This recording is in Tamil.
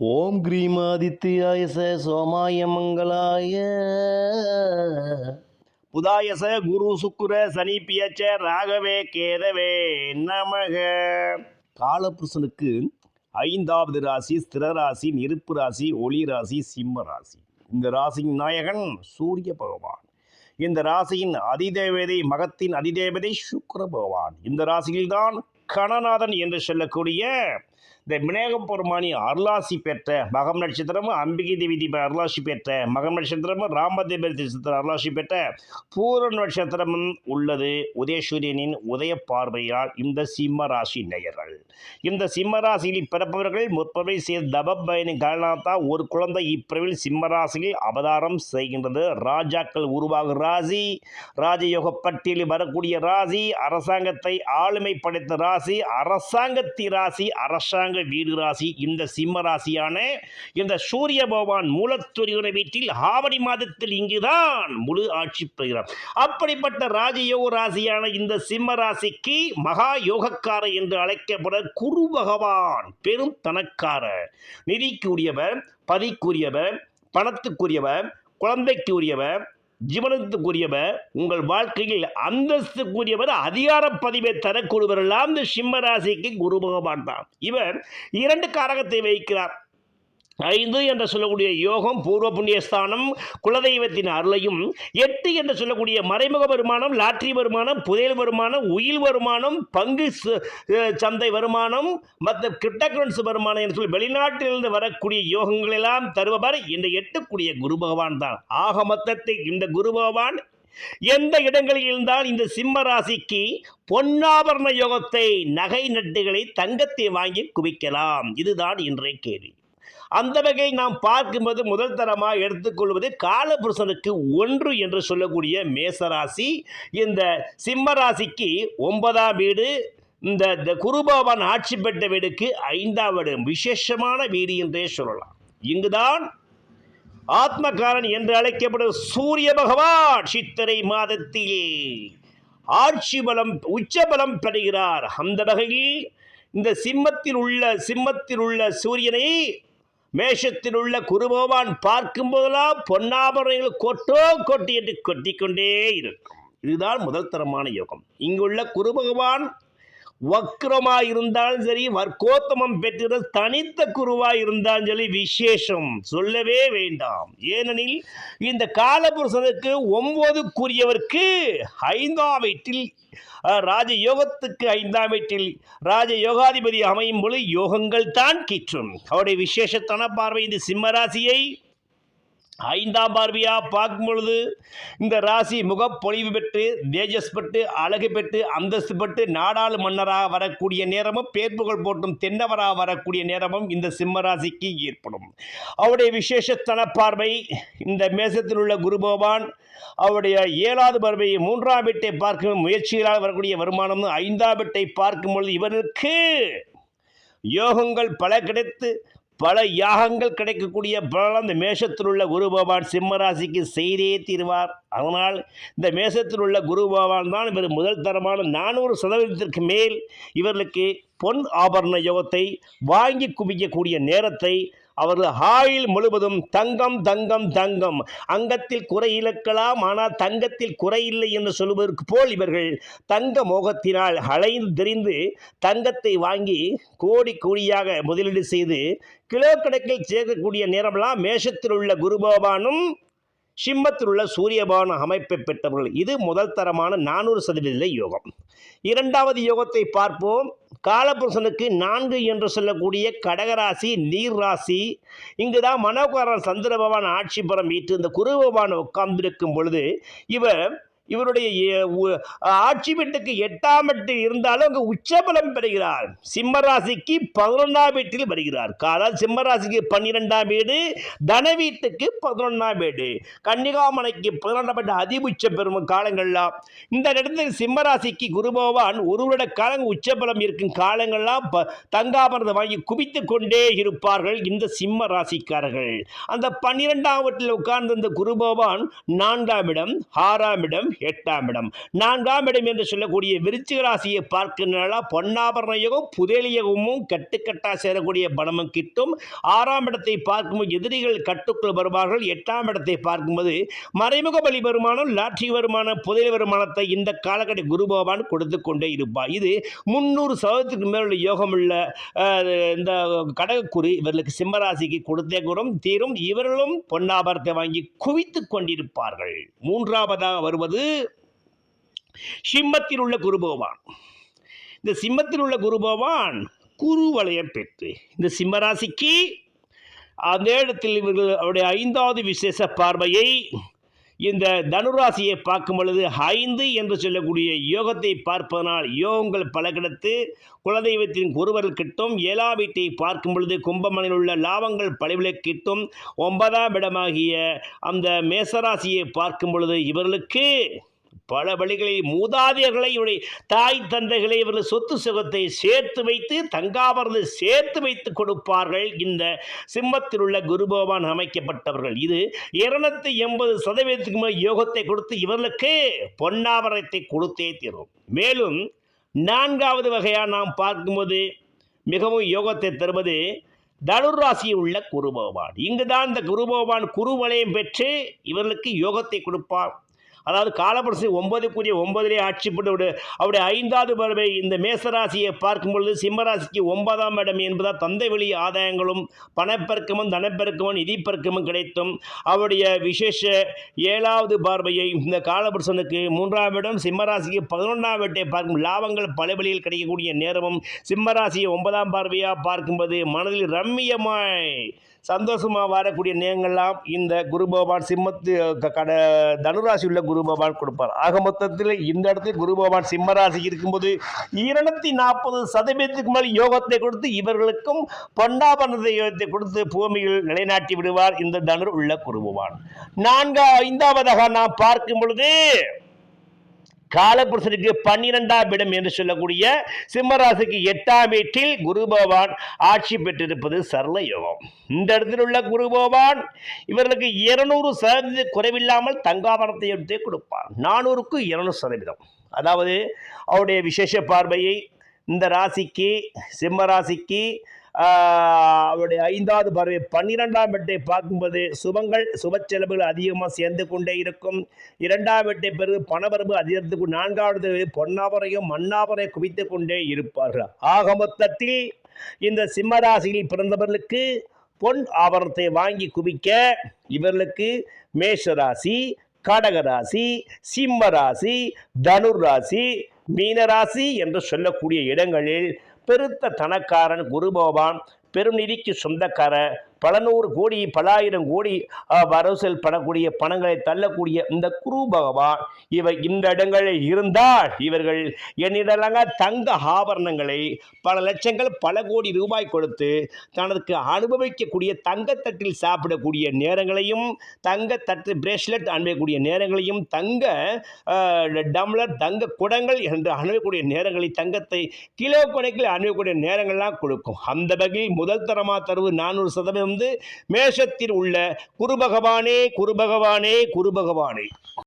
ஓம் கிரீமாதித்யாய ச சோமாய மங்களாய. புதாயச குரு சுக்குர சனி பியச்ச ராகவே கேதவே நமக. காலபுருஷனுக்கு ஐந்தாவது ராசி ஸ்திர ராசி நெருப்பு ராசி ஒளி ராசி சிம்ம ராசி. இந்த ராசியின் நாயகன் சூரிய பகவான். இந்த ராசியின் அதிதேவதை மகத்தின் அதிதேவதை சுக்கர பகவான். இந்த ராசியில்தான் கணநாதன் என்று சொல்லக்கூடிய இந்த விநாயகம் பெருமானி அருளாசி பெற்ற மகம் நட்சத்திரமும் அம்பிகை தேவி தீப அருளாசி பெற்ற மகம் நட்சத்திரமும் ராமதேவர் நட்சத்திர அருளாசி பெற்ற பூர நட்சத்திரமும் உள்ளது. உதயசூரியனின் உதய பார்வையால் இந்த சிம்ம ராசி நேயர்கள். இந்த சிம்ம ராசியில் பிறப்பவர்கள் முற்பவை செய்த தபபயனின் காரணத்தா ஒரு குழந்தை இப்பிறவில் சிம்ம ராசியில் அவதாரம் செய்கின்றது. ராஜாக்கள் உருவாகும் ராசி ராஜயோக பட்டியலில் வரக்கூடிய ராசி அரசாங்கத்தை ஆளுமை படைத்த ராசி அரசாங்கத்தி ராசி அரசாங்க வீடு ராசி இந்த சிம்ம ராசியான இந்த சூரிய பகவான் மூலத்துறையுடைய வீட்டில் ஆவணி மாதத்தில் இங்குதான் முழு ஆட்சி பெறுகிறார் அப்படிப்பட்ட ராஜயோக ராசியான இந்த சிம்ம ராசிக்கு மகா யோகக்கார என்று அழைக்கப்பட குரு பகவான் பெரும் தனக்காரர். நிதிக்குரியவர் பதிக்குரியவர் பணத்துக்குரியவர் குழந்தைக்குரியவர் ஜீவனத்துக்குரியவர் உங்கள் வாழ்க்கையில் அந்தஸ்துக்குரியவர் அதிகார பதிவை தரக்கூடியவரெல்லாம் இந்த சிம்ம ராசிக்கு குரு பகவான் தான். இவர் இரண்டு காரகத்தை வைக்கிறார். ஐந்து என்று சொல்லக்கூடிய யோகம் பூர்வ புண்ணியஸ்தானம் குலதெய்வத்தின் அருளையும் எட்டு என்று சொல்லக்கூடிய மறைமுக வருமானம் லாட்ரி வருமானம் புதையல் வருமானம் உயில் வருமானம் பங்கு சந்தை வருமானம் மற்ற கிரிப்டோகரன்சி வருமானம் என்று சொல்லி வெளிநாட்டிலிருந்து வரக்கூடிய யோகங்கள் எல்லாம் தருபவர் இந்த எட்டுக்கூடிய குரு பகவான் தான். ஆக மொத்தத்தை இந்த குரு பகவான் எந்த இடங்களில் இருந்தால் இந்த சிம்ம ராசிக்கு பொன்னாபரண யோகத்தை நகை நட்டுகளை தங்கத்தை வாங்கி குவிக்கலாம். இதுதான் இன்றைய கேள்வி. அந்த வகையை நாம் பார்க்கும்போது முதல் தரமாக எடுத்துக்கொள்வது காலபுருஷனுக்கு ஒன்று என்று சொல்லக்கூடிய மேசராசி. இந்த சிம்மராசிக்கு ஒன்பதாம் வீடு இந்த குருபவன் ஆட்சி பெற்ற வீடுக்கு ஐந்தாம் வீடு. விசேஷமான வீடு என்றே சொல்லலாம். இங்குதான் ஆத்மகாரன் என்று அழைக்கப்படும் சூரிய பகவான் சித்திரை மாதத்தில் ஆட்சி பலம் உச்ச பலம் பெறுகிறார். அந்த வகையில் இந்த சிம்மத்தில் உள்ள சிம்மத்தில் உள்ள சூரியனை மேஷத்தில் உள்ள குருபகவான் பார்க்கும் போதெல்லாம் பொன்னாபரணங்கள் கொட்டோ கொட்டி என்று கொட்டிக்கொண்டே இருக்கும். இதுதான் முதல் தரமான யோகம். இங்குள்ள குரு பகவான் வக்ரமாக இருந்தாலும் சரி வர்க்கோத்தமம் பெற்ற தனித்த குருவாக இருந்தாலும் சரி விசேஷம் சொல்லவே வேண்டாம். ஏனெனில் இந்த காலபுருஷனுக்கு ஒன்பதுக்குரியவருக்கு ஐந்தாம் வீட்டில் ராஜ யோகத்துக்கு ஐந்தாம் வீட்டில் ராஜ யோகாதிபதி அமையும் பொழுது யோகங்கள் தான் கிற்றும். அவருடைய விசேஷத்தான பார்வை இந்த சிம்மராசியை ஐந்தாம் பார்வையாக பார்க்கும் பொழுது இந்த ராசி முகப்பொழிவு பெற்று தேஜஸ் பெற்று அழகு பெற்று அந்தஸ்து பெற்று நாடாளு மன்னராக வரக்கூடிய நேரமும் பேர்புகள் போட்டும் தென்னவராக வரக்கூடிய நேரமும் இந்த சிம்ம ராசிக்கு ஏற்படும். அவருடைய விசேஷத்தன பார்வை இந்த மேசத்தில் உள்ள குரு பகவான் அவருடைய ஏழாவது பார்வையை மூன்றாம் வீட்டை பார்க்கும் முயற்சிகளால் வரக்கூடிய வருமானம் ஐந்தாம் வீட்டை பார்க்கும் பொழுது இவருக்கு யோகங்கள் பல கிடைத்து பல யாகங்கள் கிடைக்கக்கூடிய பலன் அந்த மேஷத்தில் உள்ள குரு பகவான் சிம்மராசிக்கு செய்தே தீர்வார். அதனால் இந்த மேஷத்தில் உள்ள குரு பகவான் தான் இவர் முதல் தரமான நானூறு சதவீதத்திற்கு மேல் இவர்களுக்கு பொன் ஆபரண யோகத்தை வாங்கி குவிக்கக்கூடிய நேரத்தை அவர்கள் ஆயுள் முழுவதும் தங்கம் தங்கம் தங்கம். அங்கத்தில் குறை இழக்கலாம் ஆனால் தங்கத்தில் குறை இல்லை என்று சொல்வதற்கு போல் இவர்கள் தங்க மோகத்தினால் அலைந்து தெரிந்து தங்கத்தை வாங்கி கோடி கோடியாக முதலீடு செய்து கிலோ கணக்கில் சேர்க்கக்கூடிய நேரமெல்லாம் மேஷத்தில் உள்ள குருபவானும் சிம்மத்தில் உள்ள சூரியபவன அமைப்பை பெற்றவர்கள். இது முதல் தரமான நானூறு சதவீத யோகம். இரண்டாவது யோகத்தை பார்ப்போம். காலபுருஷனுக்கு நான்கு என்று சொல்லக்கூடிய கடகராசி நீர் ராசி. இங்கு தான் மனோகாரன் சந்திர பகவான் ஆட்சி புறம் வீட்டு இந்த குரு பகவான் உட்கார்ந்திருக்கும் பொழுது இவர் இவருடைய ஆட்சி வீட்டுக்கு எட்டாம் எட்டு இருந்தாலும் அங்கு உச்சபலம் பெறுகிறார். சிம்மராசிக்கு பதினொன்றாம் வீட்டில் வருகிறார். அதாவது சிம்மராசிக்கு பன்னிரெண்டாம் வீடு தன வீட்டுக்கு பதினொன்றாம் வீடு. கன்னிகாமனைக்கு பதினொன்றாம் வீடு அதிபுச்சம் பெறும் காலங்கள்லாம். இந்த இடத்துல சிம்மராசிக்கு குருபவான் குரு பகவான் ஒரு வருட காலங்கள் உச்சபலம் இருக்கும் காலங்கள்லாம் ப தங்காபரதம் வாங்கி குவித்து கொண்டே இருப்பார்கள் இந்த சிம்ம ராசிக்காரர்கள் அந்த பன்னிரெண்டாம் வீட்டில் உட்கார்ந்து இந்த குரு பகவான் நான்காம் இடம் ஆறாம் இடம் எட்டாம் இடம். நான்காம் இடம் என்று சொல்லக்கூடிய விருச்சிக ராசியை பார்க்கின்றனால பொன்னாபரண யோகம் புதலியகமும் கட்டுக்கட்டா சேரக்கூடிய பணமும் கிட்டும். ஆறாம் இடத்தை பார்க்கும்போது எதிரிகள் கட்டுக்குள் வருவார்கள். எட்டாம் இடத்தை பார்க்கும்போது மறைமுக பலி வருமானம் லாட்ரி வருமானம் புதையல் வருமானத்தை இந்த காலகட்ட குரு பகவான் கொடுத்து கொண்டே இருப்பார். இது முந்நூறு சதவீதத்துக்கு மேலுள்ள யோகம் உள்ள இந்த கடகக்குறி இவர்களுக்கு சிம்மராசிக்கு கொடுத்தே குரும் தீரும். இவர்களும் பொன்னாபரத்தை வாங்கி குவித்து கொண்டிருப்பார்கள். மூன்றாவதாக வருவது சிம்மத்தில் உள்ள குரு பகவான் இந்த சிம்மத்தில் உள்ள குரு பகவான் குரு வளையம் பெற்று இந்த சிம்மராசிக்கு அந்த இடத்தில் இவர்கள் அவருடைய ஐந்தாவது விசேஷ பார்வையை இந்த தனுராசியை பார்க்கும் பொழுது ஐந்து என்று சொல்லக்கூடிய யோகத்தை பார்ப்பதனால் யோகங்கள் பல கிடத்து குலதெய்வத்தின் ஒருவர்கள் கிட்டும் ஏழாம் வீட்டை பார்க்கும் பொழுது கும்பமணியில் உள்ள லாபங்கள் பழிவிலை கிட்டும் ஒன்பதாம் இடமாகிய அந்த மேசராசியை பார்க்கும் பொழுது இவர்களுக்கு பல வழிகளில் மூதாதையர்களை இவருடைய தாய் தந்தைகளை இவர்கள் சொத்து சுகத்தை சேர்த்து வைத்து தங்காபரந்து சேர்த்து வைத்து கொடுப்பார்கள். இந்த சிம்மத்தில் உள்ள குருபவான் அமைக்கப்பட்டவர்கள். இது இருநூத்தி எண்பது சதவீதத்துக்கு மேல் யோகத்தை கொடுத்து இவர்களுக்கு பொன்னாவரத்தை கொடுத்தே தீரும். மேலும் நான்காவது வகையாக நாம் பார்க்கும்போது மிகவும் யோகத்தை தருவது தனுராசியில் உள்ள குரு பகவான். இங்குதான் இந்த குரு பகவான் குருவலயம் பெற்று இவர்களுக்கு யோகத்தை கொடுப்பார். அதாவது காலப்பரசு ஒன்பதுக்குரிய ஒன்பதிலே ஆட்சி போட்டு அவருடைய ஐந்தாவது பறவை இந்த மேசராசியை பார்க்கும் பொழுது சிம்மராசிக்கு ஒன்பதாம் இடம் என்பதால் தந்தை வழி ஆதாயங்களும் பணப்பெருக்கமும் தனப்பெருக்கமும் நிதிப்பெருக்கமும் கிடைத்தும். அவருடைய விசேஷ ஏழாவது பார்வையை இந்த காலபுருஷனுக்கு மூன்றாம் இடம் சிம்மராசிக்கு பதினொன்றாம் வீட்டை பார்க்கும் லாபங்கள் பல வழியில் கிடைக்கக்கூடிய நேரமும் சிம்மராசியை ஒன்பதாம் பார்வையாக பார்க்கும்போது மனதில் ரம்மியமாய் சந்தோஷமாக வரக்கூடிய நேரங்கள்லாம் இந்த குரு பகவான் சிம்மத்து கட தனுராசி உள்ள குரு பகவான் கொடுப்பார். ஆக மொத்தத்தில் இந்த இடத்துல குரு பகவான் சிம்மராசி இருக்கும்போது இருநூத்தி நாற்பது சதவீதத்துக்கு மேல் யோகத்தை கொடுத்து இவர்களுக்கும் பொன்னாபரண யோகத்தை கொடுத்து பூமியில் நிலைநாட்டி விடுவார் இந்த தனுர் உள்ள குரு பகவான் நான்கா ஐந்தாவதாக நாம் பார்க்கும் பொழுது காலபுருஷனுக்கு பன்னிரெண்டாம் இடம் என்று சொல்லக்கூடிய சிம்மராசிக்கு எட்டாம் வீட்டில் குரு பகவான் ஆட்சி பெற்றிருப்பது சரள யோகம் இந்த இடத்தில் உள்ள குரு பகவான் இவர்களுக்கு இருநூறு சதவீத குறைவில்லாமல் தங்காபரணத்தை எடுத்தே கொடுப்பார். நானூறுக்கு இருநூறு சதவீதம். அதாவது அவருடைய விசேஷ பார்வையை இந்த ராசிக்கு சிம்ம ராசிக்கு அவருடைய ஐந்தாவது பார்வை பன்னிரெண்டாம் வீட்டை பார்க்கும்போது சுபங்கள் சுப செலவுகள் அதிகமாக சேர்ந்து கொண்டே இருக்கும். இரண்டாம் வீட்டை பிறகு பணவரவு அதிகரித்து நான்காவது பொன்னாபரையும் மண்ணாபரை குவித்து கொண்டே இருப்பார்கள். ஆக மொத்தத்தில் இந்த சிம்மராசியில் பிறந்தவர்களுக்கு பொன் ஆபரணத்தை வாங்கி குவிக்க இவர்களுக்கு மேஷராசி கடகராசி சிம்மராசி தனுர் ராசி மீனராசி என்று சொல்லக்கூடிய இடங்களில் பெருத்த தனக்காரன் குருபோபான் பெரும் நிதிக்கு சொந்தக்கார பல நூறு கோடி பலாயிரம் கோடி அஹ், வரவுசல் படக்கூடிய பணங்களை தள்ளக்கூடிய இந்த குரு பகவான் இவை இந்த இடங்களில் இருந்தால் இவர்கள் என்னிடலாங்க தங்க ஆபரணங்களை பல லட்சங்கள் பல கோடி ரூபாய் கொடுத்து தனக்கு அனுபவிக்கக்கூடிய தங்கத்தட்டில் சாப்பிடக்கூடிய நேரங்களையும் தங்க தட்டு பிரேஸ்லெட் அனுபவிக்கக்கூடிய நேரங்களையும் தங்க டம்ளர் தங்க குடங்கள் என்று அனுபவிக்கக்கூடிய நேரங்களில் தங்கத்தை கிலோ கணக்கில் அணுகக்கூடிய நேரங்கள்லாம் கொடுக்கும். அந்த வகையில் முதல் தரமாக தருவு நானூறு சதவீதம் வந்து மேஷத்தில் உள்ள குரு பகவானே குரு பகவானே குரு பகவானே.